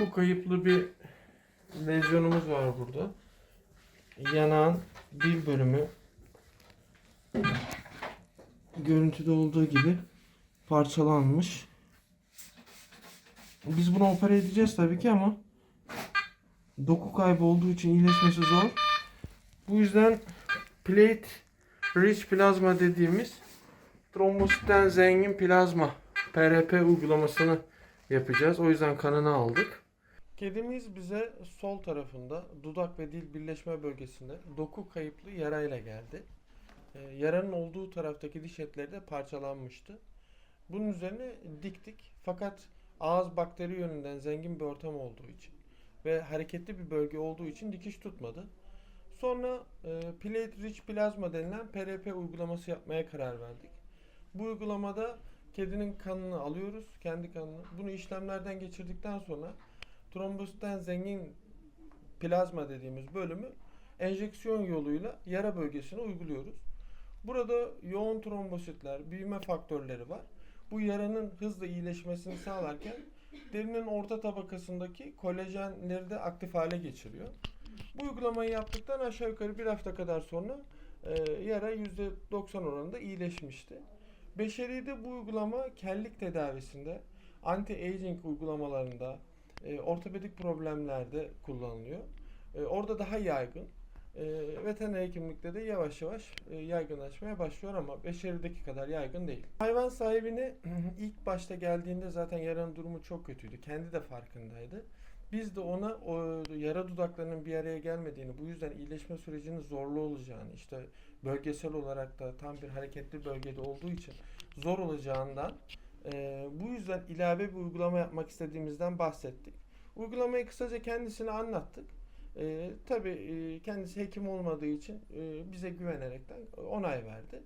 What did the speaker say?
doku kayıplı bir lezyonumuz var burada. Yanağın bir bölümü görüntüde olduğu gibi parçalanmış. Biz bunu opera edeceğiz tabii ki ama doku kaybı olduğu için iyileşmesi zor. Bu yüzden plate rich plazma dediğimiz trombositten zengin plazma PRP uygulamasını yapacağız. O yüzden kanını aldık. Kedimiz bize sol tarafında dudak ve dil birleşme bölgesinde doku kayıplı yarayla geldi. Ee, yaranın olduğu taraftaki diş etleri de parçalanmıştı. Bunun üzerine diktik. Fakat ağız bakteri yönünden zengin bir ortam olduğu için ve hareketli bir bölge olduğu için dikiş tutmadı. Sonra e, Plate Rich Plasma denilen PRP uygulaması yapmaya karar verdik. Bu uygulamada kedinin kanını alıyoruz, kendi kanını. Bunu işlemlerden geçirdikten sonra trombositten zengin plazma dediğimiz bölümü enjeksiyon yoluyla yara bölgesine uyguluyoruz. Burada yoğun trombositler, büyüme faktörleri var. Bu yaranın hızla iyileşmesini sağlarken derinin orta tabakasındaki kolajenleri de aktif hale geçiriyor. Bu uygulamayı yaptıktan aşağı yukarı bir hafta kadar sonra e, yara %90 oranında iyileşmişti. Beşeri'de bu uygulama kellik tedavisinde, anti-aging uygulamalarında, e, ortopedik problemlerde kullanılıyor. E, orada daha yaygın. E, veteriner hekimlikte de yavaş yavaş e, yaygınlaşmaya başlıyor ama Beşeri'deki kadar yaygın değil. Hayvan sahibini ilk başta geldiğinde zaten yaranın durumu çok kötüydü. Kendi de farkındaydı. Biz de ona o yara dudaklarının bir araya gelmediğini, bu yüzden iyileşme sürecinin zorlu olacağını, işte bölgesel olarak da tam bir hareketli bölgede olduğu için zor olacağından e, bu yüzden ilave bir uygulama yapmak istediğimizden bahsettik. Uygulamayı kısaca kendisine anlattık. E, tabii kendisi hekim olmadığı için e, bize güvenerekten onay verdi.